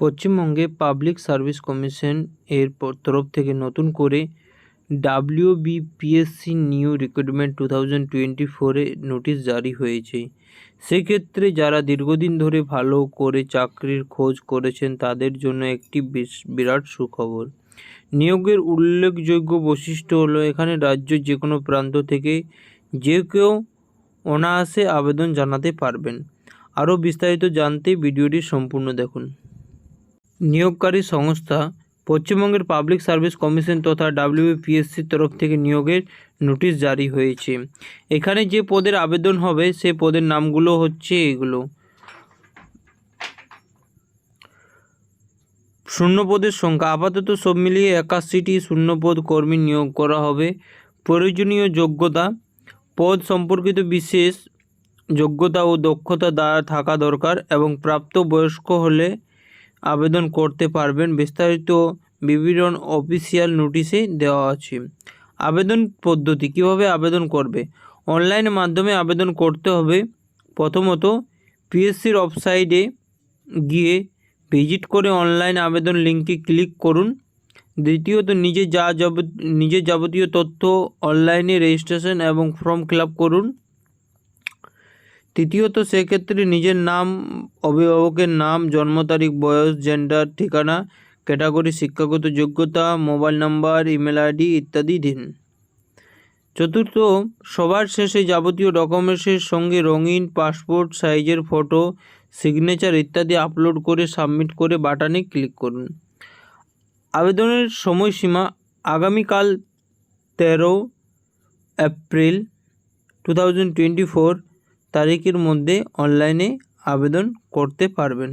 পশ্চিমবঙ্গে public service commission এর তরফ থেকে নতুন করে W BPSC new recruitment two thousand twenty ফোরে নোটিশ জারি হয়েছে। সেক্ষেত্রে যারা দীর্ঘদিন ধরে ভালো করে চাকরির খোঁজ করেছেন, তাদের জন্য একটি বিরাট সুখবর। নিয়োগের উল্লেখযোগ্য বৈশিষ্ট্য হলো, এখানে রাজ্যের যে কোনো প্রান্ত থেকে যে কেউ অনায়াসে আবেদন জানাতে পারবেন। আরও বিস্তারিত জানতে ভিডিওটি সম্পূর্ণ দেখুন। নিয়োগকারী সংস্থা পশ্চিমবঙ্গের পাবলিক সার্ভিস কমিশন তথা ডাব্লিউপিএসসির তরফ থেকে নিয়োগের নোটিশ জারি হয়েছে। এখানে যে পদের আবেদন হবে, সে পদের নামগুলো হচ্ছে এগুলো। শূন্যপদের সংখ্যা, আপাতত সব মিলিয়ে একাশিটি শূন্যপদ কর্মী নিয়োগ করা হবে। প্রয়োজনীয় যোগ্যতা, পদ সম্পর্কিত বিশেষ যোগ্যতা ও দক্ষতা দ্বারা থাকা দরকার এবং প্রাপ্ত বয়স্ক হলে আবেদন করতে পারবেন। বিস্তারিত বিবরণ অফিসিয়াল নোটিশে দেওয়া আছে। আবেদন পদ্ধতি, কীভাবে আবেদন করবে? অনলাইনের মাধ্যমে আবেদন করতে হবে। প্রথমত পিএসসির ওয়েবসাইটে গিয়ে ভিজিট করে অনলাইন আবেদন লিঙ্কে ক্লিক করুন। দ্বিতীয়ত, নিজে যা যাব নিজের যাবতীয় তথ্য অনলাইনে রেজিস্ট্রেশন এবং ফর্ম ফিল করুন। তৃতীয়ত, সেক্ষেত্রে নিজের নাম, অভিভাবকের নাম, জন্ম তারিখ, বয়স জেন্ডার ঠিকানা ক্যাটাগরি শিক্ষাগত যোগ্যতা মোবাইল নাম্বার ইমেল আইডি ইত্যাদি দিন। চতুর্থ, সবার শেষে যাবতীয় ডকুমেন্টসের সঙ্গে রঙিন পাসপোর্ট সাইজের ফটো সিগনেচার ইত্যাদি আপলোড করে সাবমিট করে বাটনে ক্লিক করুন। আবেদনের সময়সীমা আগামীকাল তেরো April two thousand twenty four. তারিখের মধ্যে অনলাইনে আবেদন করতে পারবেন।